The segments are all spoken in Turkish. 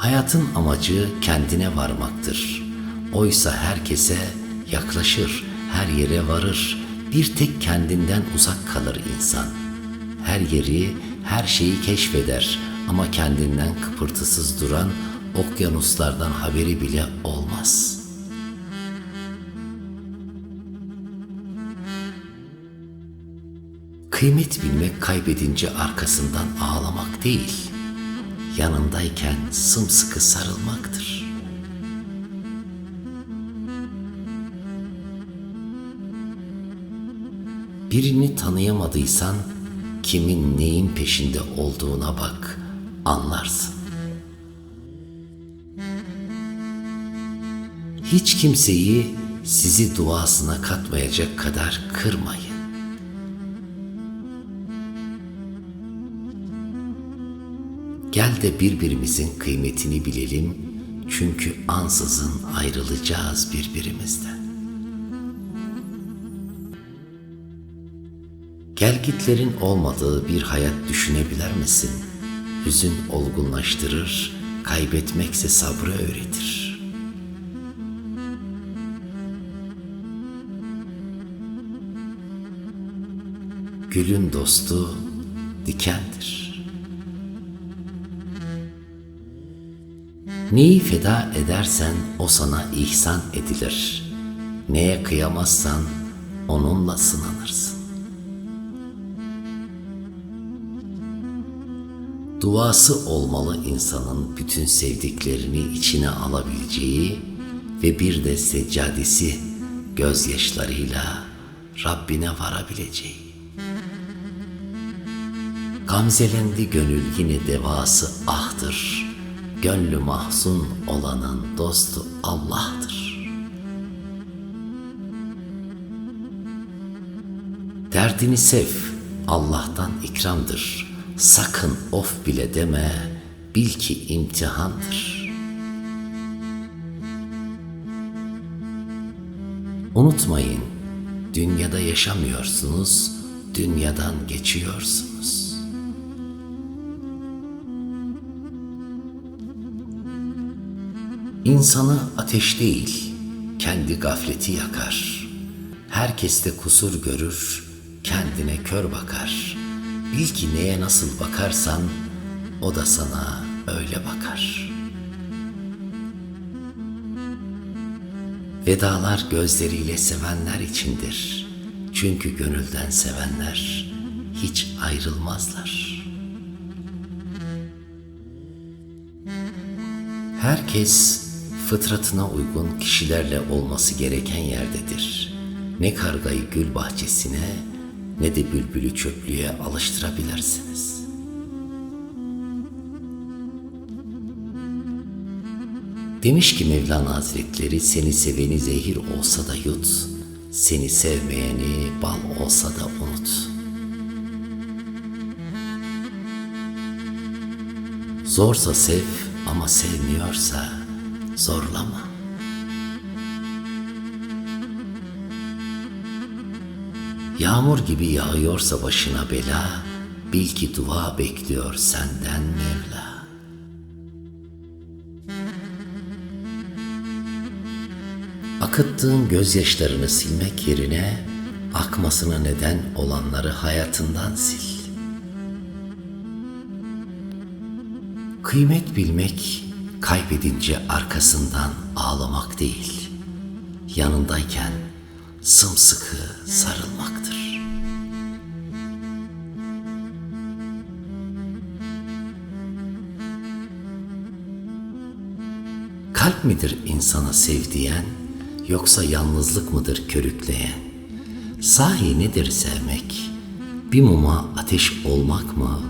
Hayatın amacı kendine varmaktır. Oysa herkese yaklaşır, her yere varır. Bir tek kendinden uzak kalır insan. Her yeri, her şeyi keşfeder ama kendinden kıpırtısız duran okyanuslardan haberi bile olmaz. Kıymet bilmek kaybedince arkasından ağlamak değil, yanındayken sımsıkı sarılmaktır. Birini tanıyamadıysan kimin neyin peşinde olduğuna bak, anlarsın. Hiç kimseyi sizi duasına katmayacak kadar kırmayın. Gel de birbirimizin kıymetini bilelim çünkü ansızın ayrılacağız birbirimizden. Gelgitlerin olmadığı bir hayat düşünebilir misin? Hüzün olgunlaştırır, kaybetmekse sabrı öğretir. Gülün dostu dikendir. Neyi feda edersen o sana ihsan edilir. Neye kıyamazsan onunla sınanırsın. Duası olmalı insanın bütün sevdiklerini içine alabileceği ve bir de seccadesi gözyaşlarıyla Rabbine varabileceği. Gamzelendi gönül yine devası ahdır. Gönlü mahzun olanın dostu Allah'tır. Derdini sev, Allah'tan ikramdır. Sakın of bile deme, bil ki imtihandır. Unutmayın, dünyada yaşamıyorsunuz, dünyadan geçiyorsunuz. İnsanı ateş değil, kendi gafleti yakar. Herkes de kusur görür, kendine kör bakar. Bil ki neye nasıl bakarsan, o da sana öyle bakar. Vedalar gözleriyle sevenler içindir. Çünkü gönülden sevenler hiç ayrılmazlar.'' Herkes fıtratına uygun kişilerle olması gereken yerdedir. Ne kargayı gül bahçesine ne de bülbülü çöplüğe alıştırabilirsiniz. Demiş ki Mevlana Hazretleri seni seveni zehir olsa da yut, seni sevmeyeni bal olsa da unut. Zorsa sev ama sevmiyorsa zorlama. Yağmur gibi yağıyorsa başına bela, bil ki dua bekliyor senden Mevla. Akıttığın gözyaşlarını silmek yerine akmasına neden olanları hayatından sil. Kıymet bilmek kaybedince arkasından ağlamak değil, yanındayken sımsıkı sarılmaktır. Kalp midir insana sevdiyen, yoksa yalnızlık mıdır körükleyen? Sahi nedir sevmek? Bir muma ateş olmak mı,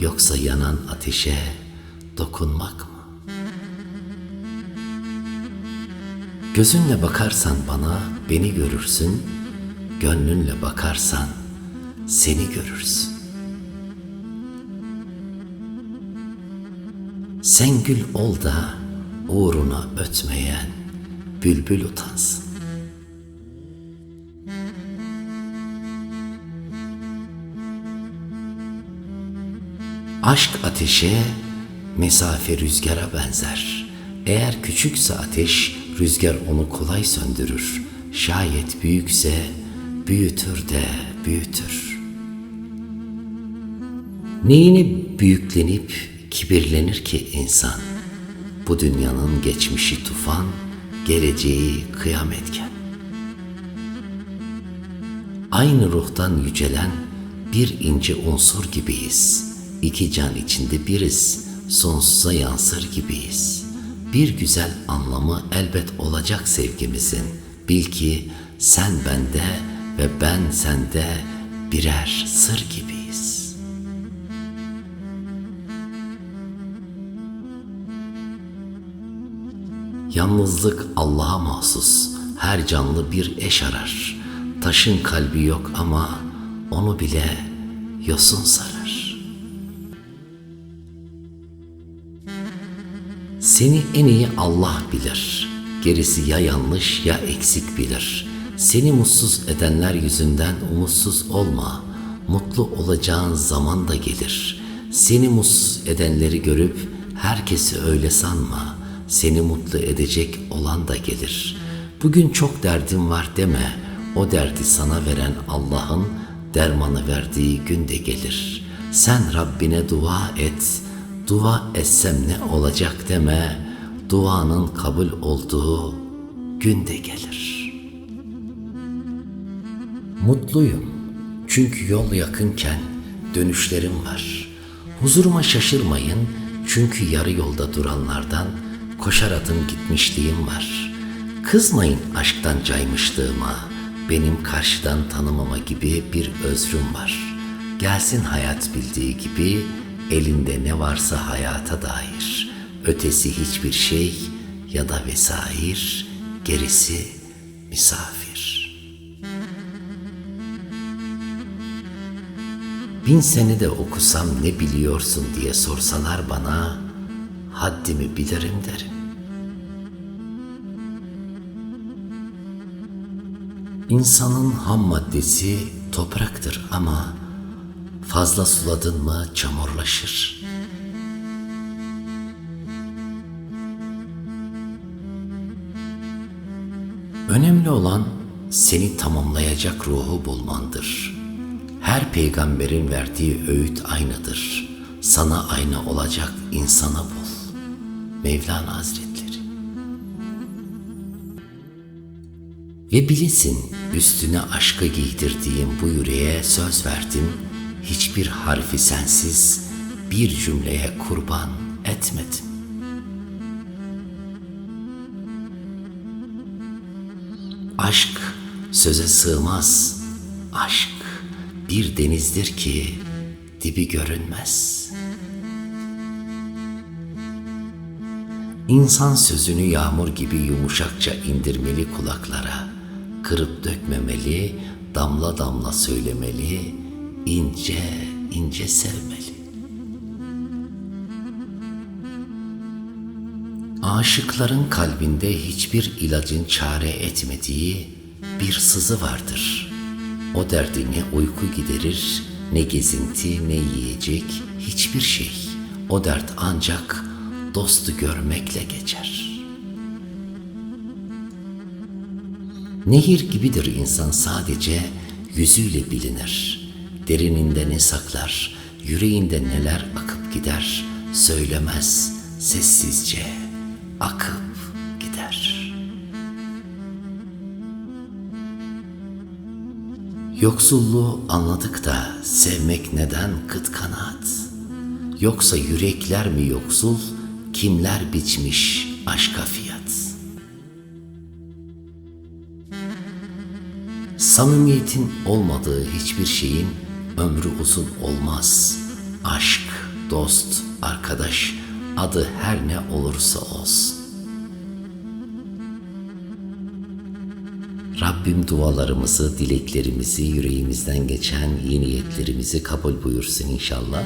yoksa yanan ateşe dokunmak mı? Gözünle bakarsan bana beni görürsün, gönlünle bakarsan seni görürsün. Sen gül ol da uğruna ötmeyen bülbül utansın. Aşk ateşe, Mesafe rüzgara benzer. Eğer küçükse ateş, rüzgar onu kolay söndürür. Şayet büyükse büyütür de büyütür. Neyine büyüklenip kibirlenir ki insan? Bu dünyanın geçmişi tufan, geleceği kıyametken. Aynı ruhtan yücelen bir ince unsur gibiyiz. İki can içinde biriz, sonsuza yansır gibiyiz. Bir güzel anlamı elbet olacak sevgimizin. Bil ki sen bende ve ben sende birer sır gibiyiz. Yalnızlık Allah'a mahsus. Her canlı bir eş arar. Taşın kalbi yok ama onu bile yosun sarar. Seni en iyi Allah bilir. Gerisi ya yanlış ya eksik bilir. Seni mutsuz edenler yüzünden umutsuz olma. Mutlu olacağın zaman da gelir. Seni mutsuz edenleri görüp herkesi öyle sanma. Seni mutlu edecek olan da gelir. Bugün çok derdim var deme. O derdi sana veren Allah'ın dermanı verdiği gün de gelir. Sen Rabbine dua et. Dua etsem ne olacak deme. Duanın kabul olduğu gün de gelir. Mutluyum. Çünkü yol yakınken dönüşlerim var. Huzuruma şaşırmayın çünkü yarı yolda duranlardan koşar adım gitmişliğim var. Kızmayın aşktan caymışlığıma, benim karşıdan tanımama gibi bir özrüm var. Gelsin hayat bildiği gibi, elinde ne varsa hayata dair. Ötesi hiçbir şey ya da vesair, gerisi misafir. Bin sene de okusam ne biliyorsun diye sorsalar bana, haddimi bilirim derim. İnsanın ham maddesi topraktır ama fazla suladın mı çamurlaşır. Önemli olan seni tamamlayacak ruhu bulmandır. Her peygamberin verdiği öğüt aynıdır. Sana ayna olacak insana bul. Mevlana Hazretleri. Ve bilesin üstüne aşkı giydirdiğim bu yüreğe söz verdim. Hiçbir harfi sensiz bir cümleye kurban etmedim. Aşk söze sığmaz. Aşk bir denizdir ki dibi görünmez. İnsan sözünü yağmur gibi yumuşakça indirmeli kulaklara, kırıp dökmemeli, damla damla söylemeli, ince ince sevmeli. Aşıkların kalbinde hiçbir ilacın çare etmediği bir sızı vardır. O derdi ne uyku giderir, ne gezinti, ne yiyecek, hiçbir şey. O dert ancak dostu görmekle geçer. Nehir gibidir insan sadece yüzüyle bilinir. Derininde ne saklar, yüreğinde neler akıp gider, söylemez sessizce akıp gider. Yoksulluğu anladık da sevmek neden kıt kanaat? Yoksa yürekler mi yoksul, kimler biçmiş aşka fiyat? Samimiyetin olmadığı hiçbir şeyin ömrü uzun olmaz. Aşk, dost, arkadaş, adı her ne olursa olsun. Rabbim dualarımızı, dileklerimizi, yüreğimizden geçen iyi niyetlerimizi kabul buyursun inşallah.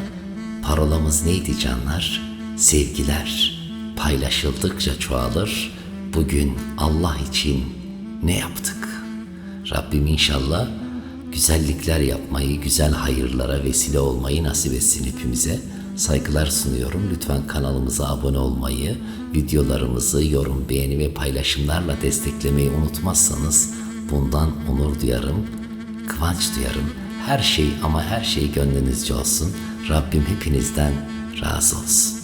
Parolamız neydi canlar? Sevgiler paylaşıldıkça çoğalır. Bugün Allah için ne yaptık? Rabbim inşallah güzellikler yapmayı, güzel hayırlara vesile olmayı nasip etsin hepimize. saygılar sunuyorum. Lütfen kanalımıza abone olmayı, videolarımızı yorum, beğeni ve paylaşımlarla desteklemeyi unutmazsanız bundan onur duyarım, kıvanç duyarım. Her şey ama her şey gönlünüzce olsun. Rabbim hepinizden razı olsun.